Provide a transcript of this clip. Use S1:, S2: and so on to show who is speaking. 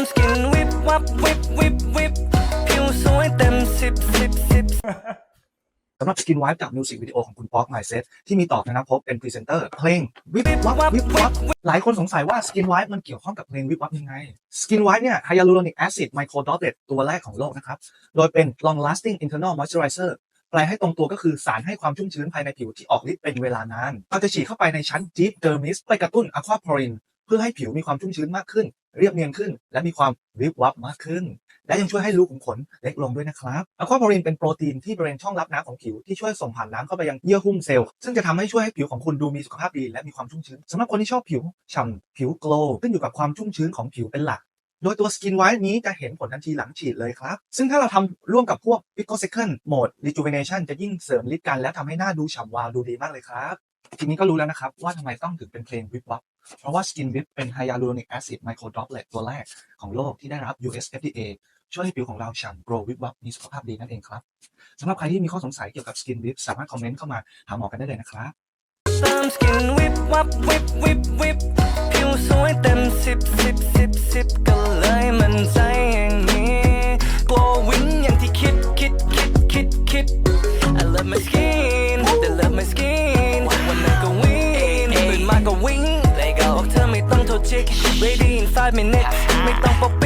S1: มสกินวิบวับวิบวิบวิบผิวสวยเต็มสิบสิบสิบ
S2: สำหรับสกินไวท์จากมิวสิกวิดีโอของคุณป๊อกไมเซ็ตที่มีต่อธนภพเป็นพรีเซนเตอร์เพลงวิบวับวิบวับหลายคนสงสัยว่าสกินไวท์มันเกี่ยวข้องกับเพลงวิบวับยังไงสกินไวท์เนี่ยไฮยาลูโรนิกแอซิดไมโครดอตเตตัวแรกของโลกนะครับ โดยเป็น long lasting internal moisturizer แปลให้ตรงตัวก็คือสารให้ความชุ่มชื้นภายในผิวที่ออกฤทธิ์เป็นเวลานานเราจะฉีดเข้าไปในชั้น deep dermis ไปกระตุ้น aquaporin เพื่อให้ผิวมีความชุ่มชื้นมากขึ้น เรียบเนียนขึ้น และมีความวิบวับมากขึ้น และยังช่วยให้รูขุมขนเล็กลงด้วยนะครับอะควาพอรินเป็นโปรตีนที่บริเวณช่องรับน้ำของผิวที่ช่วยส่งผ่านน้ำเข้าไปยังเยื่อหุ้มเซลล์ซึ่งจะทำให้ช่วยให้ผิวของคุณดูมีสุขภาพดีและมีความชุ่มชื้นสำหรับคนที่ชอบผิวฉ่ำผิวโกลว์ขึ้นอยู่กับความชุ่มชื้นของผิวเป็นหลักโดยตัวสกินไวท์นี้จะเห็นผลทันทีหลังฉีดเลยครับ ซึ่งถ้าเราทำร่วมกับพวก picosecond mode rejuvenation จะยิ่งเสริมฤทธิ์กัน แล้วทำให้หน้าดูฉ่ำวาวดูดีมากเลยครับ ทีนี้ก็รู้แล้วนะครับว่าทำไมต้องถึงเป็นเพลงวิบวับ เพราะว่า Skin Whip เป็น Hyaluronic Acid Micro Droplet ตัวแรกของโลกที่ได้รับ US FDA ช่วยให้ผิวของเราฉ่ำโกลวิบวับมีสุขภาพดีนั่นเองครับสำหรับใครที่มีข้อสงสัยเกี่ยวกับ Skin Whip สามารถคอมเมนต์เข้ามาหาหมอกันได้เลยนะครับ
S1: เติมสกินวิบวับวิบวิบวิบผิวสวยเต็มสิบสิบสิบสิบก็เลยมันใจอย่างนี้ glowing อย่างที่คิดคิดคิดคิดคิด I love my skin I love my skin วันนั้นก็วิ่งตื่นมาก็วิ่ง ต้องโทรเช็ค ready in five minutes ไม่ต้องปกปิ